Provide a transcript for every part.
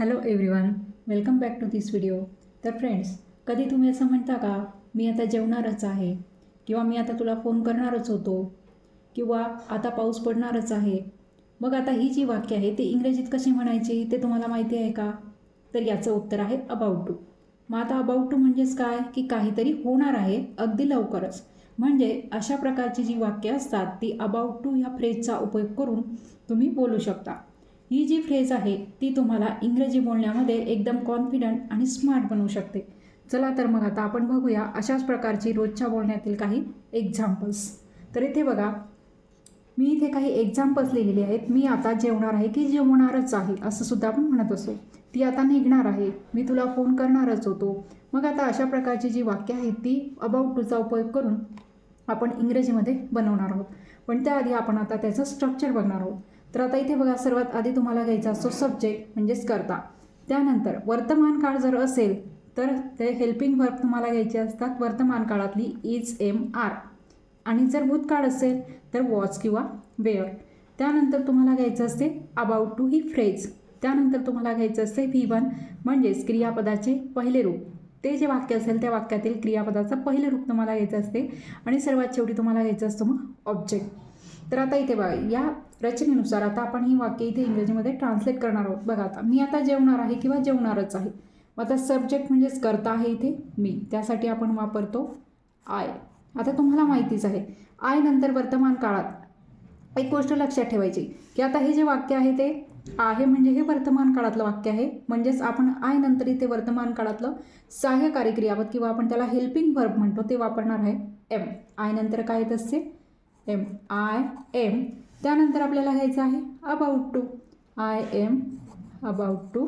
Hello everyone welcome back to this video तर friends कधी तुम्ही असं म्हणता का मी आता जेवणारच आहे किंवा मी आता तुला फोन करणारच होतो किंवा आता पाऊस पडणारच आहे मग आता ही जी वाक्य आहे ती इंग्रजीत कशी म्हणायची ते तुम्हाला माहिती आहे का? तर याचं उत्तर आहे अबाउट टू मग आता अबाउट टू म्हणजेच काय की काहीतरी होणार आहे अगदी लवकरच. म्हणजे अशा प्रकारची जी वाक्य असतात ती अबाउट टू ह्या फ्रेजचा उपयोग करून तुम्ही बोलू शकता. ही जी फ्रेज आहे ती तुम्हाला इंग्रजी बोलण्यामध्ये एकदम कॉन्फिडंट आणि स्मार्ट बनवू शकते. चला तर मग आता आपण बघूया अशाच प्रकारची रोजच्या बोलण्यातील काही एक्झाम्पल्स तर इथे बघा मी इथे काही एक्झाम्पल्स लिहिलेले आहेत. मी आता जेवणार आहे की जेवणारच आहे असं सुद्धा आपण म्हणत असतो ती आता निघणार आहे. मी तुला फोन करणारच होतो. मग आता अशा प्रकारची जी वाक्य आहेत ती अबाउट टूचा उपयोग करून आपण इंग्रजीमध्ये बनवणार आहोत. पण त्याआधी आपण आता त्याचं स्ट्रक्चर बघणार आहोत. तर आता इथे बघा सर्वात आधी तुम्हाला घ्यायचा असतो सब्जेक्ट म्हणजेच करता. त्यानंतर वर्तमान काळ जर असेल तर ते हेल्पिंग वर्क तुम्हाला घ्यायचे असतात वर्तमान काळातली इज एम आर आणि जर भूतकाळ असेल तर वॉच किंवा वेअर त्यानंतर तुम्हाला घ्यायचं असते अबाउट टू ही फ्रेज त्यानंतर तुम्हाला घ्यायचं असते व्ही वन म्हणजेच क्रियापदाचे पहिले रूप. ते जे वाक्य असेल त्या वाक्यातील क्रियापदाचं पहिलं रूप तुम्हाला घ्यायचं असते. आणि सर्वात शेवटी तुम्हाला घ्यायचं असतं मग ऑब्जेक्ट तर आता इथे बघा या रचनेनुसार आता आपण ही वाक्य इथे इंग्रजीमध्ये ट्रान्सलेट करणार आहोत. बघा आता मी आता जेवणार आहे किंवा जेवणारच आहे. मग आता सब्जेक्ट म्हणजेच करता आहे इथे मी. त्यासाठी आपण वापरतो आय आता तुम्हाला माहितीच आहे. आय नंतर वर्तमान काळात. एक गोष्ट लक्षात ठेवायची की आता हे जे वाक्य आहे ते आहे म्हणजे हे वर्तमान काळातलं वाक्य आहे. म्हणजेच आपण आय नंतर इथे वर्तमान काळातलं सहाय्यकारी क्रियापद किंवा आपण त्याला हेल्पिंग वर्ब म्हणतो ते वापरणार आहे एम आय नंतर काय येत असते? एम आय एम त्यानंतर आपल्याला घ्यायचं आहे about to I am about to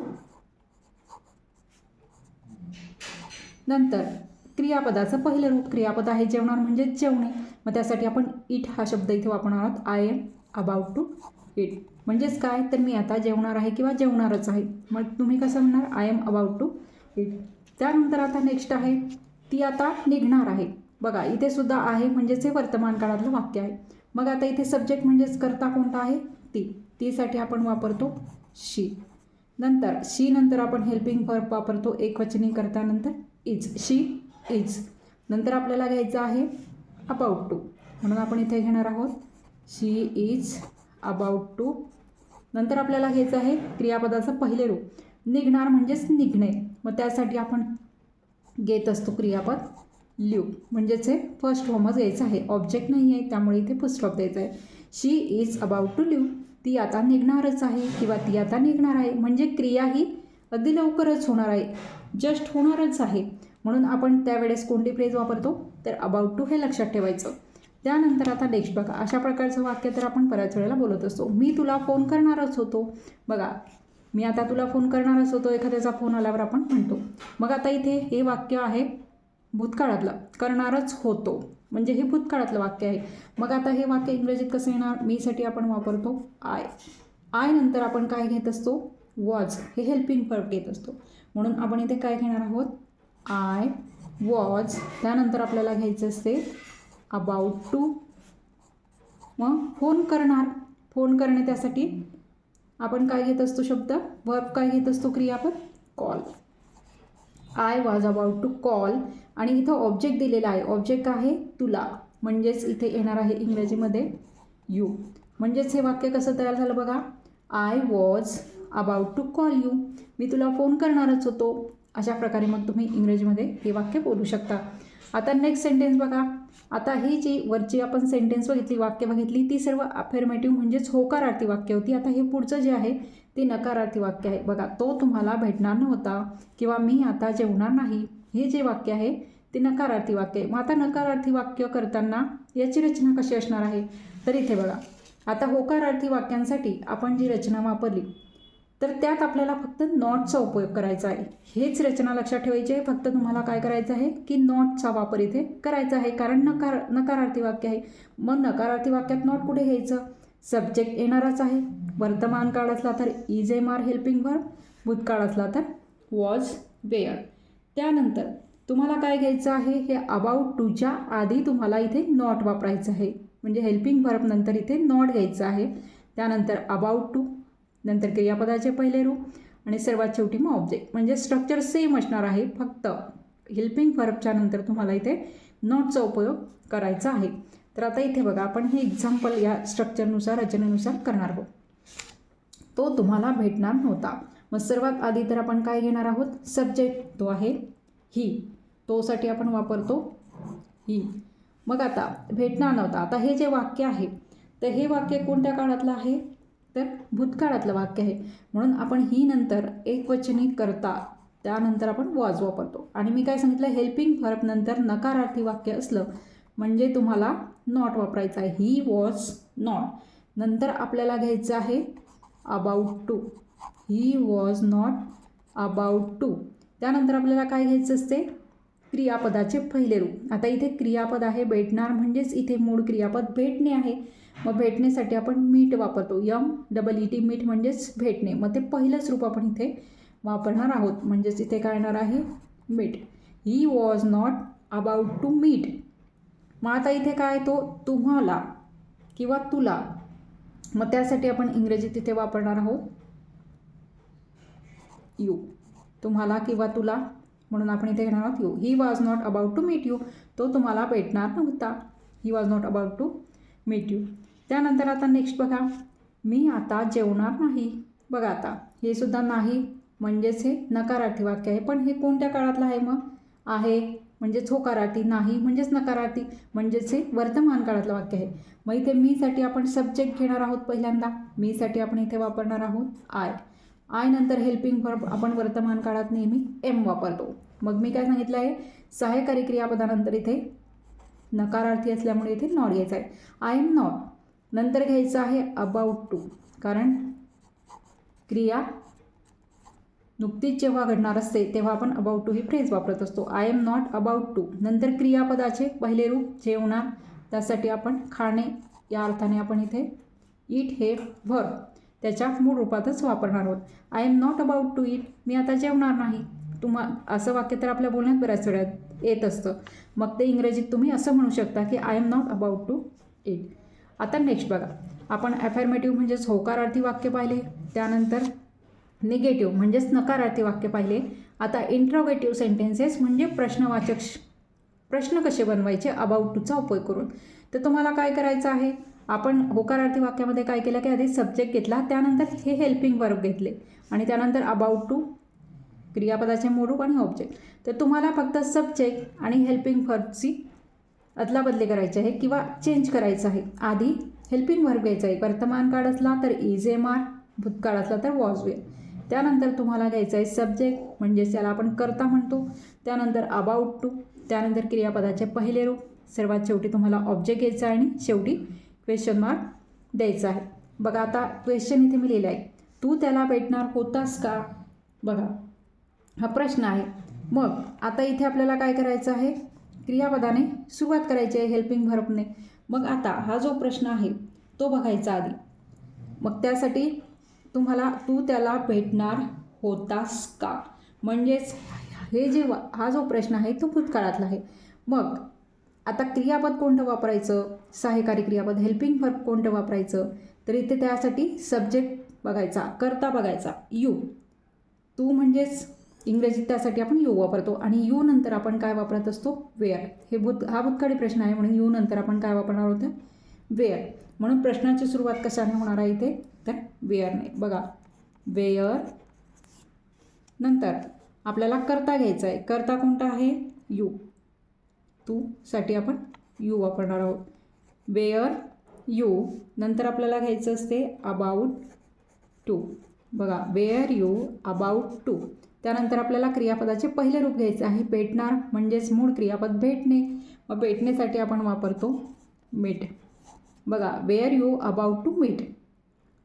नंतर क्रियापदाचं पहिलं रूप क्रियापद आहे जेवणार म्हणजे जेवणे. मग त्यासाठी आपण इट हा शब्द इथे वापरणार आहोत. I am about to eat म्हणजेच काय? तर मी आता जेवणार आहे किंवा जेवणारच आहे. मग तुम्ही कसं म्हणणार? I am about to eat त्यानंतर आता नेक्स्ट आहे. ती आता निघणार आहे. बघा इथे सुद्धा आहे म्हणजेच हे वर्तमान काळातलं वाक्य आहे. मग आता इथे सब्जेक्ट म्हणजेच करता कोणता आहे? ती. तीसाठी आपण वापरतो शी. नंतर शी नंतर आपण हेल्पिंग वर्ब वापरतो एकवचनी करतानंतर इज शी इज नंतर आपल्याला घ्यायचं आहे अबाउट टू म्हणून आपण इथे घेणार आहोत शी इज अबाउट टू नंतर आपल्याला घ्यायचं आहे क्रियापदाचं पहिले रूप. निघणार म्हणजेच निघणे. मग त्यासाठी आपण घेत असतो क्रियापद. लिव. म्हणजेच हे फर्स्ट फॉर्मच यायचं आहे. ऑब्जेक्ट नाही आहे त्यामुळे इथे फर्स्ट स्टॉप द्यायचं आहे. She is about to leave ती आता निघणारच आहे किंवा ती आता निघणार आहे. म्हणजे क्रिया ही अगदी लवकरच होणार आहे. जस्ट होणारच आहे. म्हणून आपण त्यावेळेस कोणती फ्रेज वापरतो? तर अबाउट टू हे लक्षात ठेवायचं. त्यानंतर आता नेक्स्ट बघा. अशा प्रकारचं वाक्य तर आपण बऱ्याच वेळेला बोलत असतो. मी तुला फोन करणारच होतो. बघा. मी आता तुला फोन करणारच होतो. एखाद्याचा फोन आल्यावर आपण म्हणतो. मग आता इथे हे वाक्य आहे भूतकाळातलं करणारच होतो. म्हणजे हे भूतकाळातलं वाक्य आहे. मग आता हे वाक्य इंग्रजीत कसं येणार? मीसाठी आपण वापरतो आय आय नंतर आपण काय घेत असतो? वॉज हे हेल्पिंग वर्ब घेत असतो. म्हणून आपण इथे काय घेणार आहोत? आय वॉज त्यानंतर आपल्याला घ्यायचं असते अबाउट टू मग फोन करणार. फोन करणे त्यासाठी आपण काय घेत असतो शब्द? वर्ब काय घेत असतो क्रियापद? Call I was about to call आणि इथं ऑब्जेक्ट दिलेला आहे. ऑब्जेक्ट आहे तुला. म्हणजेच इथे येणार आहे इंग्रजीमध्ये यू म्हणजेच हे वाक्य कसं तयार झालं बघा. I was about to call you मी तुला फोन करणारच होतो. अशा प्रकारे मग तुम्ही इंग्रजीमध्ये हे वाक्य बोलू शकता. आता नेक्स्ट सेंटेन्स बघा. आता ही जी वरची आपण सेंटेन्स बघितली वाक्य बघितली ती सर्व अफर्मेटिव्ह म्हणजेच होकारार्थी वाक्य होती. आता हे पुढचं जे आहे ते नकारार्थी वाक्य आहे. बघा तो तुम्हाला भेटणार नव्हता किंवा मी आता जेवणार नाही हे जे वाक्य आहे ते नकारार्थी वाक्य आहे. मग आता नकारार्थी वाक्य करताना याची रचना कशी असणार आहे? तर इथे बघा आता होकारार्थी वाक्यांसाठी आपण जी रचना वापरली तर त्यात आपल्याला फक्त नॉटचा उपयोग करायचा आहे. हेच रचना लक्षात ठेवायची आहे. फक्त तुम्हाला काय करायचं आहे की नॉटचा वापर इथे करायचा आहे. कारण नकार नकारार्थी वाक्य आहे. मग नकारार्थी वाक्यात नॉट कुठे घ्यायचं? सब्जेक्ट येणारच आहे. वर्तमान काळ असला तर is am are helping verb भूतकाळ असला तर वॉज वेअर त्यानंतर तुम्हाला काय घ्यायचं आहे? हे अबाउट टूच्या आधी तुम्हाला इथे नॉट वापरायचं आहे. म्हणजे हेल्पिंग वर्ब नंतर इथे नॉट घ्यायचं आहे. त्यानंतर अबाउट टू नंतर क्रियापदाचे पहिले रूप आणि सर्वात शेवटी मग ऑब्जेक्ट म्हणजे स्ट्रक्चर सेम असणार आहे. फक्त हेल्पिंग वर्बच्या नंतर तुम्हाला इथे नॉटचा उपयोग करायचा आहे. तर आता इथे बघा आपण हे एक्झाम्पल या स्ट्रक्चरनुसार रचनेनुसार करणार आहोत. तो तुम्हाला भेटणार नव्हता. मग सर्वात आधी तर आपण काय घेणार आहोत? सब्जेक्ट तो आहे ही. तोसाठी आपण वापरतो ही. मग आता भेटणार नव्हता. आता हे जे वाक्य आहे तर हे वाक्य कोणत्या काळातलं आहे? तर भूतकाळातलं वाक्य आहे. म्हणून आपण ही नंतर एकवचनी करता त्यानंतर आपण वॉज वापरतो. आणि मी काय सांगितलं? हेल्पिंग वर्ब नंतर नकारार्थी वाक्य असलं म्हणजे तुम्हाला नॉट वापरायचं आहे. ही वॉज नॉट नंतर आपल्याला घ्यायचं आहे about to he was not about to त्यानंतर आपल्याला काय घ्यायचं असते? क्रियापदाचे पहिले रूप. आता इथे क्रियापद आहे भेटणार म्हणजेच इथे मूळ क्रियापद भेटणे आहे. मग भेटण्यासाठी आपण मीठ वापरतो. यम डबल ई टी मीठ म्हणजेच भेटणे. मग ते पहिलंच रूप आपण इथे वापरणार आहोत. म्हणजेच इथे काय येणार आहे? मीठ he was not about to meet मग आता इथे काय तो तुम्हाला किंवा तुला. मग त्यासाठी आपण इंग्रजीत तिथे वापरणार आहोत. यू. तुम्हाला किंवा तुला म्हणून आपण इथे घेणार आहोत you. He was not about to meet you तो तुम्हाला भेटणार नव्हता. He was not about to meet you त्यानंतर आता नेक्स्ट बघा. मी आता जेवणार नाही. बघा आता. हे सुद्धा नाही. म्हणजेच हे नकारार्थी वाक्य आहे. पण हे कोणत्या काळातलं आहे मग? आहे. म्हणजेच होकारार्थी नाही म्हणजेच नकारार्थी म्हणजेच हे वर्तमान काळातलं वाक्य आहे. मग इथे मीसाठी आपण सब्जेक्ट घेणार आहोत पहिल्यांदा. मीसाठी आपण इथे वापरणार आहोत आय आय नंतर हेल्पिंग वर्ब आपण वर्तमान काळात नेहमी एम वापरतो. मग मी काय सांगितलं आहे? सहाय्यकारी क्रियापदानंतर इथे नकारार्थी असल्यामुळे इथे नॉट घ्यायचं आहे. आय एम नॉट नंतर घ्यायचं आहे अबाउट टू कारण क्रिया नुकतीच जेव्हा घडणार असते तेव्हा आपण अबाउट टू ही फ्रेज वापरत असतो. I am not about to नंतर क्रियापदाचे पहिले रूप जेवणार त्यासाठी आपण खाणे या अर्थाने आपण इथे ईट हे भर त्याच्या मूळ रूपातच वापरणार आहोत. I am not about to eat मी आता जेवणार नाही. तुम्हा असं वाक्य तर आपल्या बोलण्यात बऱ्याच वेळा येत असतं. मग ते इंग्रजीत तुम्ही असं म्हणू शकता की I am not about to eat आता नेक्स्ट बघा. आपण ॲफर्मेटिव्ह म्हणजेच होकारार्थी वाक्य पाहिले. त्यानंतर निगेटिव्ह म्हणजेच नकारार्थी वाक्य पाहिले. आता इंट्रोगेटिव्ह सेंटेन्सेस म्हणजे प्रश्नवाचक श- प्रश्न कसे बनवायचे अबाउट टूचा उपयोग करून. तर तुम्हाला काय करायचं आहे? आपण होकारार्थी वाक्यामध्ये काय केलं की आधी सब्जेक्ट घेतला त्यानंतर हे हेल्पिंग वर्ब घेतले. आणि त्यानंतर अबाउट टू क्रियापदाचे मोरूप आणि ऑब्जेक्ट तर तुम्हाला फक्त सब्जेक्ट आणि हेल्पिंग वर्बची अदलाबदली करायची आहे किंवा चेंज करायचं आहे. आधी हेल्पिंग वर्ब घ्यायचं आहे. वर्तमान काळ असला तर इज एम आर भूतकाळ असला तर वॉज वेल त्यानंतर तुम्हाला घ्यायचं आहे सब्जेक्ट म्हणजेच त्याला आपण करता म्हणतो. त्यानंतर अबाउट टू त्यानंतर क्रियापदाचे पहिले रूप. सर्वात शेवटी तुम्हाला ऑब्जेक्ट घ्यायचा आहे आणि शेवटी क्वेश्चन मार्क द्यायचा आहे. बघा आता क्वेश्चन इथे मी लिहिलं आहे तू त्याला भेटणार होतास का? बघा हा प्रश्न आहे. मग आता इथे आपल्याला काय करायचं आहे? क्रियापदाने सुरुवात करायची आहे हेल्पिंग व्हर्बने मग आता हा जो प्रश्न आहे तो बघायचा आधी. मग त्यासाठी तुम्हाला तू त्याला भेटणार होतास का? म्हणजेच हे जे हा जो प्रश्न आहे तो भूतकाळातला आहे. मग आता क्रियापद कोणतं वापरायचं? सहाय्यकारी क्रियापद हेल्पिंग वर्ब कोणतं वापरायचं? तर इथे त्यासाठी सब्जेक्ट बघायचा करता बघायचा यू तू म्हणजेच इंग्रजीत त्यासाठी आपण यू वापरतो. आणि यू नंतर आपण काय वापरत असतो? वेअर हे भूत हा भूतकाळी प्रश्न आहे म्हणून यू नंतर आपण काय वापरणार होतं? वेअर म्हणून प्रश्नाची सुरुवात कशाने होणार आहे इथे? तर वेअरने बघा. वेअर नंतर आपल्याला करता घ्यायचा आहे. करता कोणता आहे? यू तूसाठी आपण यू वापरणार आहोत. वेअर यू नंतर आपल्याला घ्यायचं असते अबाउट टू बघा. वेअर यू अबाउट टू त्यानंतर आपल्याला क्रियापदाचे पहिले रूप घ्यायचे आहे भेटणार म्हणजेच मूळ क्रियापद भेटणे. मग भेटण्यासाठी आपण वापरतो मीट बघा. Were you about to meet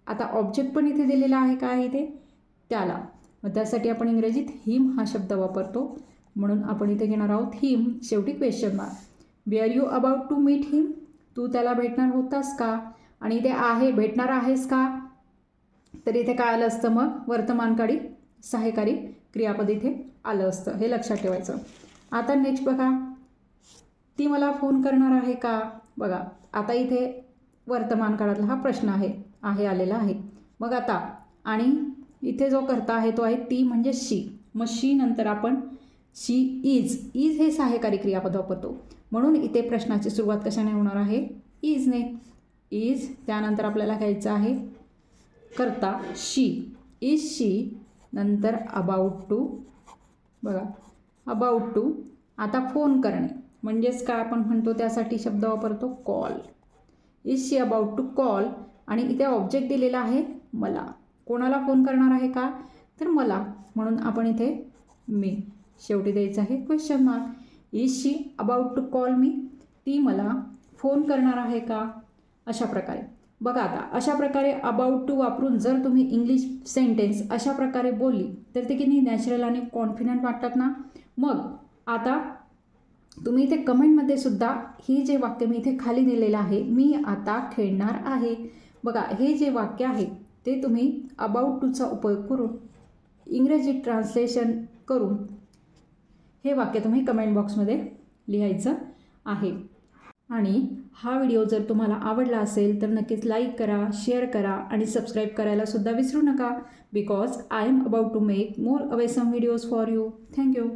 आता ऑब्जेक्ट पण इथे दिलेला आहे काय इथे? त्याला. मग त्यासाठी आपण इंग्रजीत हिम हा शब्द वापरतो. म्हणून आपण इथे घेणार आहोत हिम शेवटी question mark are you about to meet him तू त्याला भेटणार होतास का? आणि इथे आहे भेटणार आहेस का? तर इथे काय आलं असतं मग? वर्तमानकाळी सहाय्यकारी क्रियापद इथे आलं असतं. हे लक्षात ठेवायचं. आता नेक्स्ट बघा. ती मला फोन करणार आहे का? बघा. आता इथे वर्तमान काळातला हा प्रश्न आहे आहे आलेला आहे. मग आता आणि इथे जो करता आहे तो आहे ती म्हणजे शी. मग शी नंतर आपण शी इज. इज हे सहाय्यकारी क्रियापद वापरतो. म्हणून इथे प्रश्नाची सुरुवात कशाने होणार आहे? इजने. इज त्यानंतर आपल्याला घ्यायचं आहे करता शी. इज शी नंतर अबाउट टू बघा अबाउट टू. आता फोन करणे. म्हणजेच काय आपण म्हणतो? त्यासाठी शब्द वापरतो call. Is she about to call आणि इथे ऑब्जेक्ट दिलेला आहे मला. कोणाला फोन करणार आहे का? तर मला. म्हणून आपण इथे मी शेवटी द्यायचं आहे question mark is she about to call me ती मला फोन करणार आहे का? अशा प्रकारे. बघा आता अशा प्रकारे अबाउट टू वापरून जर तुम्ही इंग्लिश सेंटेन्स अशा प्रकारे बोलली तर ते किती नॅचरल आणि कॉन्फिडंट वाटतात ना? मग आता तुम्ही इथे कमेंटमध्ये सुद्धा ही जे वाक्य मी इथे खाली दिलेलं आहे मी आता खेळणार आहे. बघा हे जे वाक्य आहे ते तुम्ही अबाउट टूचा उपयोग करून इंग्रजी ट्रान्सलेशन करून हे वाक्य तुम्ही कमेंट बॉक्समध्ये लिहायचं आहे. आणि हा व्हिडिओ जर तुम्हाला आवडला असेल तर नक्कीच लाईक करा शेअर करा आणि सबस्क्राईब करायला सुद्धा विसरू नका. Because I am about to make more awesome videos for you thank you